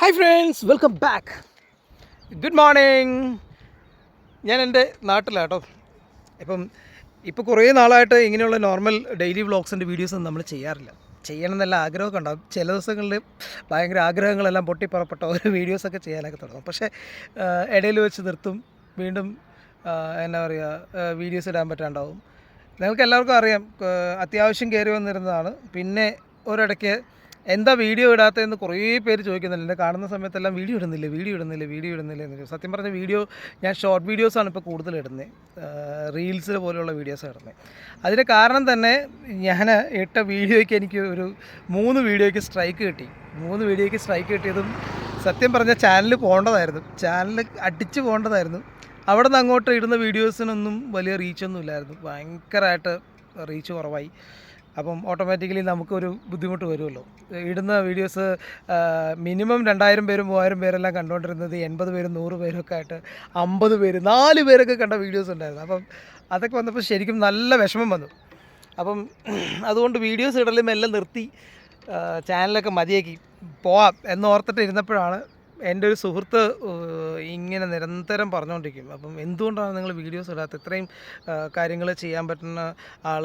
Hi friends welcome back good morning ഞാൻ എന്റെ നാട്ടിലാട്ടോ. ഇപ്പം ഇപ്പോൾ കുറേ നാളായിട്ട് ഇങ്ങനെയുള്ള നോർമൽ ഡെയിലി വ്ളോഗ്സിന്റെ വീഡിയോസൊന്നും നമ്മൾ ചെയ്യാറില്ല. ചെയ്യണം എന്നല്ല ആഗ്രഹമൊക്കെ ഉണ്ടാകും ചില ദിവസങ്ങളിൽ ഭയങ്കര ആഗ്രഹങ്ങളെല്ലാം പൊട്ടിപ്പുറപ്പെട്ട ഓരോ വീഡിയോസൊക്കെ ചെയ്യാനൊക്കെ തുടങ്ങും. പക്ഷേ ഇടയിൽ വെച്ച് നിർത്തും. വീണ്ടും എന്താ പറയുക വീഡിയോസ് ഇടാൻ പറ്റാണ്ടാവും. നിങ്ങൾക്ക് എല്ലാവർക്കും അറിയാം അത്യാവശ്യം കയറി വന്നിരുന്നതാണ്. പിന്നെ ഒരിടയ്ക്ക് എന്താ വീഡിയോ ഇടാത്തതെന്ന് കുറേ പേര് ചോദിക്കുന്നുണ്ട്. കാണുന്ന സമയത്തെല്ലാം വീഡിയോ ഇടുന്നില്ല വീഡിയോ ഇടുന്നില്ല വീഡിയോ ഇടുന്നില്ല എന്ന് സത്യം പറഞ്ഞ വീഡിയോ ഞാൻ ഷോർട്ട് വീഡിയോസാണ് ഇപ്പോൾ കൂടുതൽ ഇടുന്നത് റീൽസിൽ പോലെയുള്ള വീഡിയോസാണ് ഇടുന്നത് അതിന് കാരണം തന്നെ ഞാൻ ഇട്ട വീഡിയോയ്ക്ക് എനിക്ക് ഒരു മൂന്ന് വീഡിയോയ്ക്ക് സ്ട്രൈക്ക് കിട്ടി. മൂന്ന് വീഡിയോയ്ക്ക് സ്ട്രൈക്ക് കിട്ടിയതും സത്യം പറഞ്ഞ ചാനൽ പോകേണ്ടതായിരുന്നു ചാനൽ അടിച്ച് പോകേണ്ടതായിരുന്നു അവിടെ നിന്ന് അങ്ങോട്ട് ഇടുന്ന വീഡിയോസിനൊന്നും വലിയ റീച്ചൊന്നും ഇല്ലായിരുന്നു. ഭയങ്കരമായിട്ട് റീച്ച് കുറവായി. അപ്പം ഓട്ടോമാറ്റിക്കലി നമുക്കൊരു ബുദ്ധിമുട്ട് വരുമല്ലോ. ഇടുന്ന വീഡിയോസ് മിനിമം രണ്ടായിരം പേരും മൂവായിരം പേരെല്ലാം കണ്ടുകൊണ്ടിരുന്നത് എൺപത് പേരും നൂറ് പേരും ഒക്കെ ആയിട്ട് അമ്പത് പേര് നാല് പേരൊക്കെ കണ്ട വീഡിയോസ് ഉണ്ടായിരുന്നു. അപ്പം അതൊക്കെ വന്നപ്പോൾ ശരിക്കും നല്ല വിഷമം വന്നു. അപ്പം അതുകൊണ്ട് വീഡിയോസ് ഇടലും എല്ലാം നിർത്തി ചാനലൊക്കെ മതിയാക്കി. പോവാം എന്നോർത്തിട്ട് ഇരുന്നപ്പോഴാണ് എന്റെ ഒരു സുഹൃത്ത് ഇങ്ങനെ നിരന്തരം പറഞ്ഞുകൊണ്ടിരിക്കും. അപ്പം എന്തുകൊണ്ടാണ് നിങ്ങൾ വീഡിയോസ് ഇടാത്ത ഇത്രയും കാര്യങ്ങൾ ചെയ്യാൻ പറ്റുന്ന ആൾ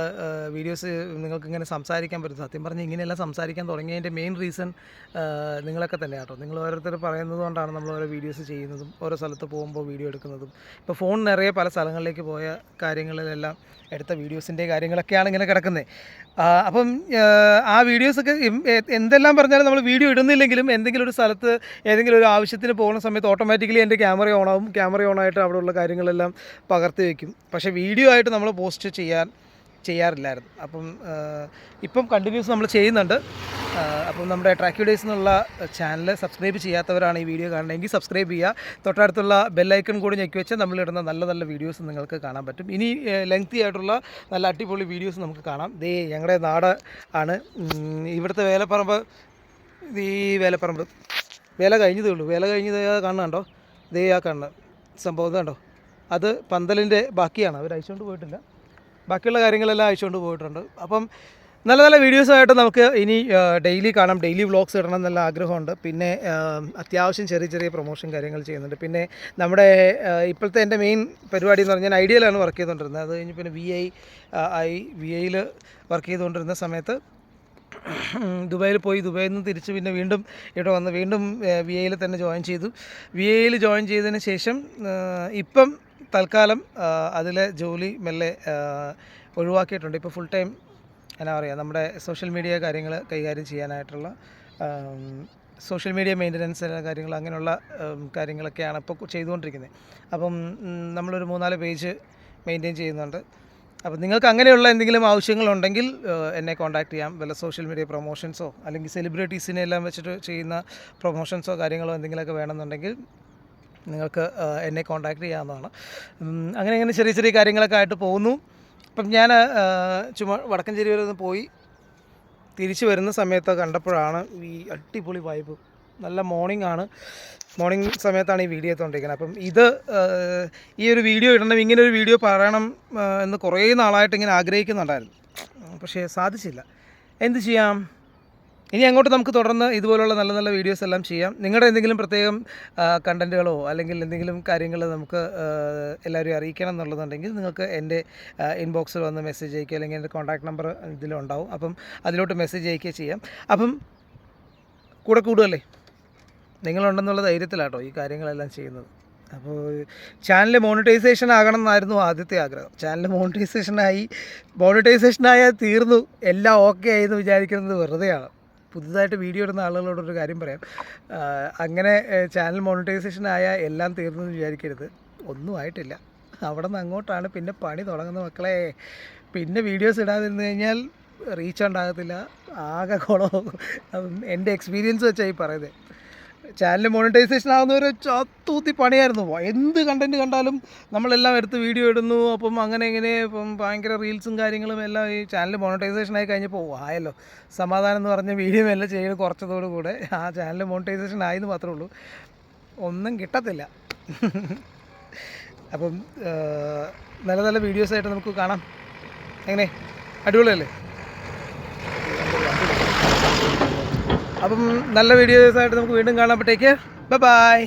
വീഡിയോസ് നിങ്ങൾക്ക് ഇങ്ങനെ സംസാരിക്കാൻ പറ്റും സത്യം പറഞ്ഞ് ഇങ്ങനെയെല്ലാം സംസാരിക്കാൻ തുടങ്ങിയതിന്റെ മെയിൻ റീസൺ നിങ്ങളൊക്കെ തന്നെ കേട്ടോ. നിങ്ങൾ ഓരോരുത്തർ പറയുന്നത് കൊണ്ടാണ് നമ്മൾ ഓരോ വീഡിയോസ് ചെയ്യുന്നതും ഓരോ സ്ഥലത്ത് പോകുമ്പോൾ വീഡിയോ എടുക്കുന്നതും. ഇപ്പോൾ ഫോൺ നിറയെ പല സ്ഥലങ്ങളിലേക്ക് പോയ കാര്യങ്ങളിലെല്ലാം എടുത്ത വീഡിയോസിന്റെ കാര്യങ്ങളൊക്കെയാണ് ഇങ്ങനെ കിടക്കുന്നത്. അപ്പം ആ, വീഡിയോസൊക്കെ എന്തെല്ലാം പറഞ്ഞാലും നമ്മൾ വീഡിയോ ഇടുന്നില്ലെങ്കിലും എന്തെങ്കിലും ഒരു സ്ഥലത്ത് ഏതെങ്കിലും ഒരു ആവശ്യത്തിന് പോകുന്ന സമയത്ത് ഓട്ടോമാറ്റിക്കലി എന്റെ ക്യാമറ ഓൺ ആവും. ക്യാമറ ഓൺ ആയിട്ട് അവിടെയുള്ള കാര്യങ്ങളെല്ലാം പകർത്തി വയ്ക്കും പക്ഷേ വീഡിയോ ആയിട്ട് നമ്മൾ പോസ്റ്റ് ചെയ്യാൻ ചെയ്യാറില്ലായിരുന്നു. അപ്പം ഇപ്പം കണ്ടിന്യൂസ് നമ്മൾ ചെയ്യുന്നുണ്ട്. അപ്പം നമ്മുടെ ട്രാക്കി ഡേയ്സ് എന്നുള്ള ചാനൽ സബ്സ്ക്രൈബ് ചെയ്യാത്തവരാണ് ഈ വീഡിയോ കാണണമെങ്കിൽ സബ്സ്ക്രൈബ് ചെയ്യുക. തൊട്ടടുത്തുള്ള ബെല്ലൈക്കൺ കൂടി ഞെക്കി വെച്ചാൽ നമ്മളിടുന്ന നല്ല നല്ല വീഡിയോസ് നിങ്ങൾക്ക് കാണാൻ പറ്റും. ഇനി ലെങ്തി ആയിട്ടുള്ള നല്ല അടിപൊളി വീഡിയോസ് നമുക്ക് കാണാം. ദേ ഞങ്ങളുടെ നാട് ആണ്. ഇവിടുത്തെ വേലപ്പറമ്പ് ഈ വേലപ്പറമ്പ്. വേല കഴിഞ്ഞതേ ഉള്ളൂ. വില കഴിഞ്ഞത് കാണുന്നുണ്ടോ ഇതേ ആ കാണുന്ന സംഭവം കണ്ടോ? അത് പന്തലിന്റെ ബാക്കിയാണ്. അവർ അയച്ചുകൊണ്ട് പോയിട്ടില്ല. ബാക്കിയുള്ള കാര്യങ്ങളെല്ലാം അയച്ചുകൊണ്ട് പോയിട്ടുണ്ട്. അപ്പം നല്ല നല്ല വീഡിയോസായിട്ട് നമുക്ക് ഇനി ഡെയിലി കാണാം. ഡെയിലി വ്ളോഗ്സ് ഇടണം എന്നുള്ള ആഗ്രഹമുണ്ട്. പിന്നെ അത്യാവശ്യം ചെറിയ ചെറിയ പ്രൊമോഷൻ കാര്യങ്ങൾ ചെയ്യുന്നുണ്ട്. പിന്നെ നമ്മുടെ ഇപ്പോഴത്തെ എന്റെ മെയിൻ പരിപാടി എന്ന് പറഞ്ഞാൽ ഐഡിയയിലാണ് വർക്ക് ചെയ്തുകൊണ്ടിരുന്നത്. അത് കഴിഞ്ഞ് പിന്നെ വി ഐ ഐ വി ഐയിൽ വർക്ക് ചെയ്തുകൊണ്ടിരുന്ന സമയത്ത് ദുബായിൽ പോയി ദുബായിൽ നിന്ന് തിരിച്ച് പിന്നെ വീണ്ടും ഇവിടെ വന്ന് വീണ്ടും വി എയിൽ തന്നെ ജോയിൻ ചെയ്തു. വി എയിൽ ജോയിൻ ചെയ്തതിന് ശേഷം ഇപ്പം തൽക്കാലം അതിലെ ജോലി മെല്ലെ ഒഴിവാക്കിയിട്ടുണ്ട്. ഇപ്പോൾ ഫുൾ ടൈം എന്നാ പറയുക നമ്മുടെ സോഷ്യൽ മീഡിയ കാര്യങ്ങൾ കൈകാര്യം ചെയ്യാനായിട്ടുള്ള സോഷ്യൽ മീഡിയ മെയിന്റനൻസ് കാര്യങ്ങൾ അങ്ങനെയുള്ള കാര്യങ്ങളൊക്കെയാണ് ഇപ്പോൾ ചെയ്തുകൊണ്ടിരിക്കുന്നത്. അപ്പം നമ്മളൊരു മൂന്നാൽ പേജ് മെയിന്റെയിൻ ചെയ്യുന്നുണ്ട്. അപ്പോൾ നിങ്ങൾക്ക് അങ്ങനെയുള്ള എന്തെങ്കിലും ആവശ്യങ്ങളുണ്ടെങ്കിൽ എന്നെ കോൺടാക്ട് ചെയ്യാം. വല്ല സോഷ്യൽ മീഡിയ പ്രൊമോഷൻസോ അല്ലെങ്കിൽ സെലിബ്രിറ്റീസിനെ എല്ലാം വെച്ചിട്ട് ചെയ്യുന്ന പ്രൊമോഷൻസോ കാര്യങ്ങളോ എന്തെങ്കിലുമൊക്കെ വേണമെന്നുണ്ടെങ്കിൽ നിങ്ങൾക്ക് എന്നെ കോൺടാക്ട് ചെയ്യാവുന്നതാണ്. അങ്ങനെ അങ്ങനെ ചെറിയ ചെറിയ കാര്യങ്ങളൊക്കെ ആയിട്ട് പോകുന്നു. അപ്പം ഞാൻ ചുമ വടക്കഞ്ചേരി വരെ ഒന്ന് പോയി തിരിച്ചു വരുന്ന സമയത്ത് കണ്ടപ്പോഴാണ് ഈ അടിപൊളി വൈബ് നല്ല മോർണിംഗ് ആണ്. മോർണിംഗ് സമയത്താണ് ഈ വീഡിയോ എത്തുകൊണ്ടിരിക്കുന്നത്. അപ്പം ഇത് ഈ ഒരു വീഡിയോ ഇടണം ഇങ്ങനെ ഒരു വീഡിയോ പറയണം എന്ന് കുറേ നാളായിട്ട് ഇങ്ങനെ ആഗ്രഹിക്കുന്നുണ്ടായിരുന്നു. പക്ഷേ സാധിച്ചില്ല. എന്ത് ചെയ്യാം? ഇനി അങ്ങോട്ട് നമുക്ക് തുടർന്ന് ഇതുപോലുള്ള നല്ല നല്ല വീഡിയോസ് എല്ലാം ചെയ്യാം. നിങ്ങളുടെ എന്തെങ്കിലും പ്രത്യേകം കണ്ടന്റുകളോ അല്ലെങ്കിൽ എന്തെങ്കിലും കാര്യങ്ങൾ നമുക്ക് എല്ലാവരും അറിയിക്കണം എന്നുള്ളതുണ്ടെങ്കിൽ നിങ്ങൾക്ക് എന്റെ ഇൻബോക്സിൽ വന്ന് മെസ്സേജ് അയക്കുക അല്ലെങ്കിൽ എന്റെ കോൺടാക്ട് നമ്പർ ഇതിലുണ്ടാവും. അപ്പം അതിലോട്ട് മെസ്സേജ് അയക്കുകയോ ചെയ്യാം. അപ്പം കൂടെ കൂടുമല്ലേ നിങ്ങളുണ്ടെന്നുള്ള ധൈര്യത്തിലാട്ടോ ഈ കാര്യങ്ങളെല്ലാം ചെയ്യുന്നത്. അപ്പോൾ ചാനൽ മോണിറ്റൈസേഷൻ ആകണം എന്നായിരുന്നു ആദ്യത്തെ ആഗ്രഹം. ചാനൽ മോണിറ്റൈസേഷനായി മോണിറ്റൈസേഷനായാൽ തീർന്നു എല്ലാം ഓക്കെ ആയി എന്ന് വിചാരിക്കുന്നത് വെറുതെയാണ്. പുതുതായിട്ട് വീഡിയോ ഇടുന്ന ആളുകളോടൊരു കാര്യം പറയാം. അങ്ങനെ ചാനൽ മോണിറ്റൈസേഷൻ ആയാൽ എല്ലാം തീർന്നു എന്ന് വിചാരിക്കരുത്. ഒന്നും ആയിട്ടില്ല. അവിടെ നിന്ന് അങ്ങോട്ടാണ് പിന്നെ പണി തുടങ്ങുന്ന മക്കളെ. പിന്നെ വീഡിയോസ് ഇടാതിരുന്നു കഴിഞ്ഞാൽ റീച്ച് ഉണ്ടാകത്തില്ല. ആകെ കുളവും എന്റെ എക്സ്പീരിയൻസ് വെച്ചായി പറയുന്നത്. ചാനൽ മോണിറ്റൈസേഷൻ ആകുന്നവരെ ചത്തൂത്തി പണിയായിരുന്നു. എന്ത് കണ്ടന്റ് കണ്ടാലും നമ്മളെല്ലാം എടുത്ത് വീഡിയോ ഇടുന്നു. അപ്പം അങ്ങനെ ഇങ്ങനെ ഇപ്പം ഭയങ്കര റീൽസും കാര്യങ്ങളും എല്ലാം ഈ ചാനൽ മോണിറ്റൈസേഷൻ ആയി കഴിഞ്ഞപ്പോൾ ആയല്ലോ സമാധാനം എന്ന് പറഞ്ഞ വീഡിയോ എല്ലാം ചെയ്ത് കുറച്ചതോടുകൂടെ ആ ചാനൽ മോണിറ്റൈസേഷൻ ആയെന്ന് മാത്രമേ ഉള്ളൂ. ഒന്നും കിട്ടത്തില്ല. അപ്പം നല്ല നല്ല വീഡിയോസായിട്ട് നമുക്ക് കാണാം. എങ്ങനെ? അടിപൊളിയല്ലേ? അപ്പം നല്ല വീഡിയോസായിട്ട് നമുക്ക് വീണ്ടും കാണാൻ പറ്റേക്ക് ബൈ